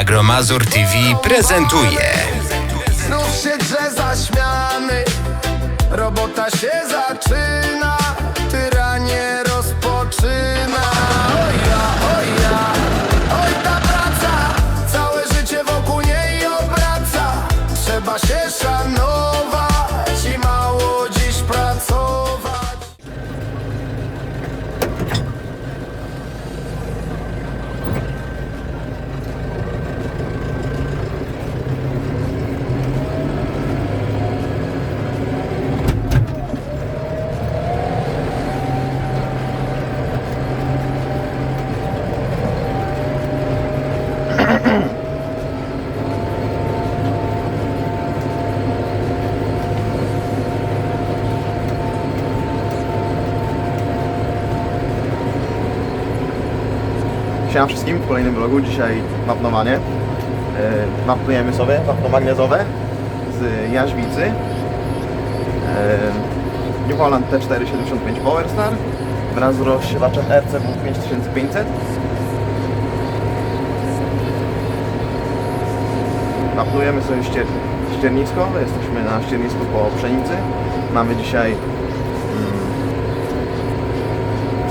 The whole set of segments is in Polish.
Agromazur TV prezentuje. Znów się drze zaśmiany Robota się zaczyna Siema wszystkim w kolejnym vlogu. Dzisiaj wapnowanie. Wapnujemy sobie wapno magnezowe z jaźwicy. Yy, New Holland T475 PowerStar wraz z rozsiewaczem RCW 5500. Wapnujemy sobie ścier ściernisko. Jesteśmy na ściernisku po pszenicy. Mamy dzisiaj mm,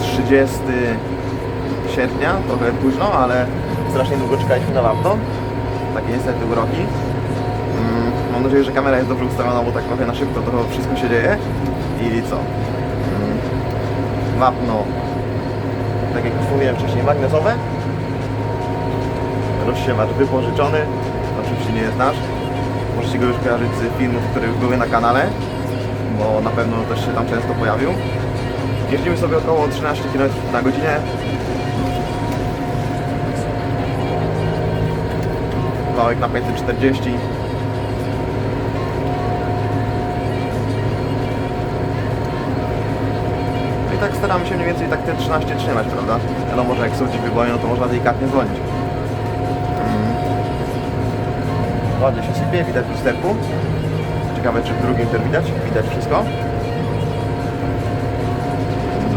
30 sierpnia, trochę późno, ale strasznie długo czekaliśmy na wapno. Takie niestety uroki. Mm, mam nadzieję, że kamera jest dobrze ustawiona, bo tak trochę na szybko to wszystko się dzieje. I co? Mm, wapno, tak jak już mówiłem wcześniej, magnezowe. Rozsiewacz wypożyczony, oczywiście nie jest nasz. Możecie go już kojarzyć z filmów, które już były na kanale, bo na pewno też się tam często pojawił. Jeździmy sobie około 13 km na godzinę, wałek na 540 No i tak staramy się mniej więcej tak te 13 trzymać, prawda? Wiadomo, że jak są ci wyboje, no to można delikatnie zwolnić. Mm. Ładnie się sypie, widać w lusterku. Ciekawe, czy w drugim też widać. Widać wszystko.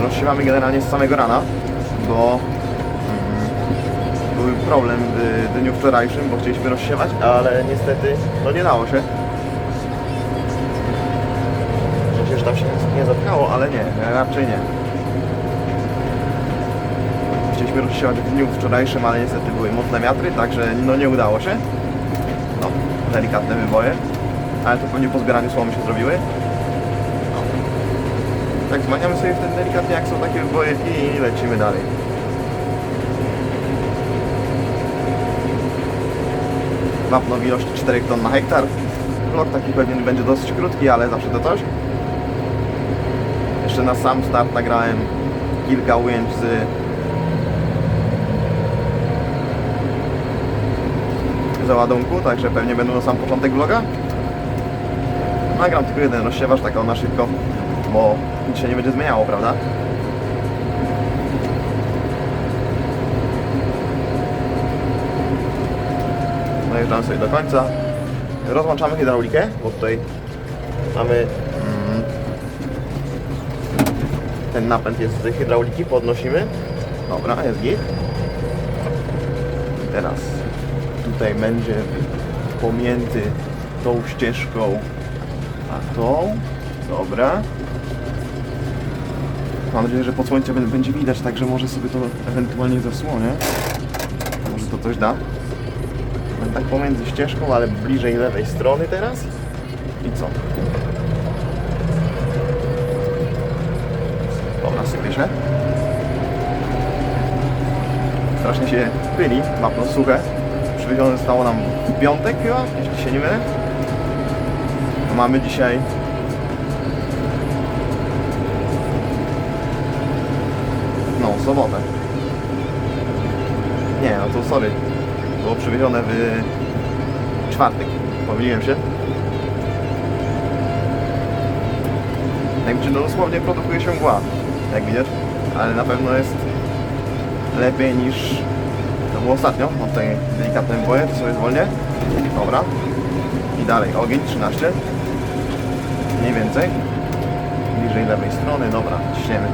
Rozsiewamy generalnie z samego rana, bo był problem w dniu wczorajszym, bo chcieliśmy rozsiewać, ale niestety no nie dało się. Przecież tam się nie zapchało, ale nie, raczej nie. Chcieliśmy rozsiewać w dniu wczorajszym, ale niestety były mocne wiatry, także no nie udało się. No, delikatne wyboje, ale to pewnie po zbieraniu słomy się zrobiły. No. Tak, zmieniamy sobie wtedy delikatnie, jak są takie wyboje i lecimy dalej. Wapno w ilości 4 ton na hektar. Blok taki pewnie będzie dosyć krótki, ale zawsze to coś. Jeszcze na sam start nagrałem kilka ujęć z załadunku, także pewnie będą na sam początek vloga. Nagram tylko jeden rozsiewacz, tak o na szybko, bo nic się nie będzie zmieniało, prawda? Dojeżdżamy sobie do końca. Rozłączamy hydraulikę, bo tutaj mamy mm, ten napęd jest z hydrauliki, podnosimy. Dobra, jest git. Teraz tutaj będzie pomiędzy tą ścieżką a tą. Dobra. Mam nadzieję, że pod słońce będzie widać, także może sobie to ewentualnie zasłonię. Może to coś da tak pomiędzy ścieżką, ale bliżej lewej strony teraz. I co? Dobra, się. Strasznie się pyli, wapno suche. Przywiezione zostało nam w piątek chyba, jeśli się nie mylę. Mamy dzisiaj no, sobotę. Nie, no to sorry, było przywiezione w czwartek. Pomyliłem się. Jak widzicie, no dosłownie produkuje się mgła, jak widać, ale na pewno jest lepiej niż to było ostatnio. Mam tutaj delikatne mgły, to sobie zwolnię. Dobra. I dalej, ogień 13. Mniej więcej. Bliżej lewej strony, dobra, ciśniemy.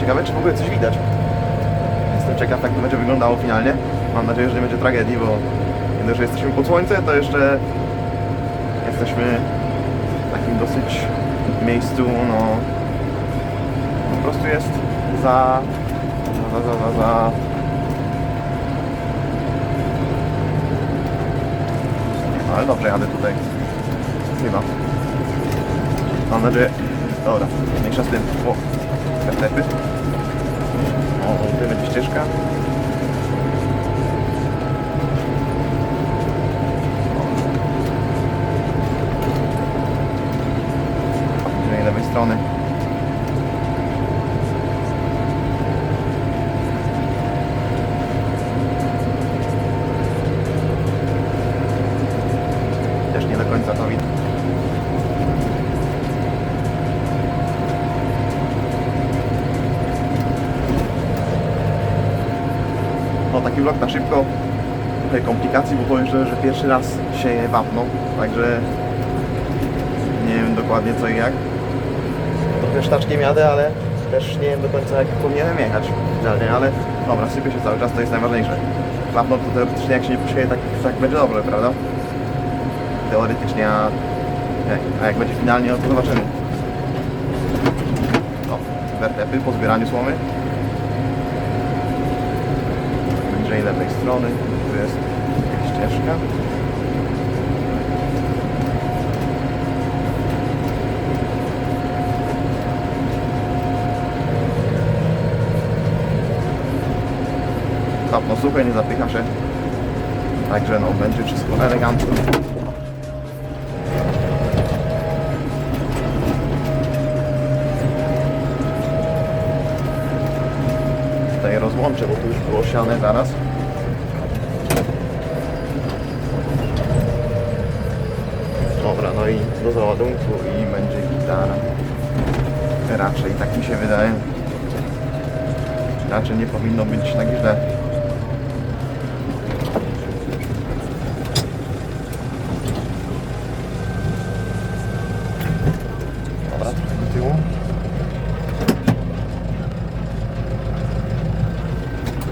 Ciekawe, czy w ogóle coś widać. Jestem ciekaw, jak to będzie wyglądało finalnie. Mam nadzieję, że nie będzie tragedii, bo dość, że jesteśmy pod słońce, to jeszcze jesteśmy w takim dosyć miejscu, no po prostu jest za za, za, za, za No, ale dobrze jadę tutaj. Chyba. Mam nadzieję. Dobra, mniejsza z tym. O, kartepy. O, tutaj będzie ścieżka. Taki vlog na szybko. Trochę komplikacji, bo powiem szczerze, że pierwszy raz sieję wapno, także nie wiem dokładnie co i jak. Trochę sztaczkiem jadę, ale też nie wiem do końca jak powinienem jechać ale dobra, sypie się cały czas, to jest najważniejsze. Wapno to teoretycznie jak się nie posieje, tak, tak będzie dobrze, prawda? Teoretycznie, a, a jak będzie finalnie, no to zobaczymy. O, wertepy po zbieraniu słomy. Bliżej lewej strony. Tu jest ścieżka. Tapno suche, nie zapycha się. Także no, będzie wszystko elegancko. Tutaj rozłączę, bo tu już było siane zaraz. Dobra, no i do załadunku i będzie gitara. Raczej, tak mi się wydaje. Raczej nie powinno być tak źle. Dobra, trochę do tyłu.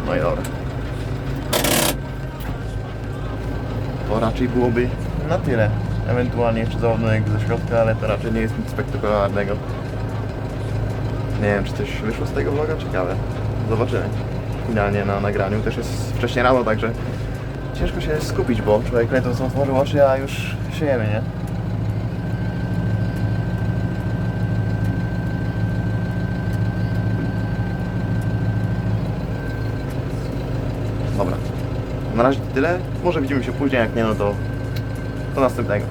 No i. To raczej byłoby na tyle. Ewentualnie jeszcze załadunek ze środka, ale to raczej nie jest nic spektakularnego. Nie wiem, czy coś wyszło z tego vloga, ciekawe. Zobaczymy. Finalnie na nagraniu też jest wcześnie rano, także ciężko się skupić, bo człowiek ledwo otworzył oczy, a już siejemy, nie? Dobra. Na razie tyle. Może widzimy się później, jak nie, no to do następnego.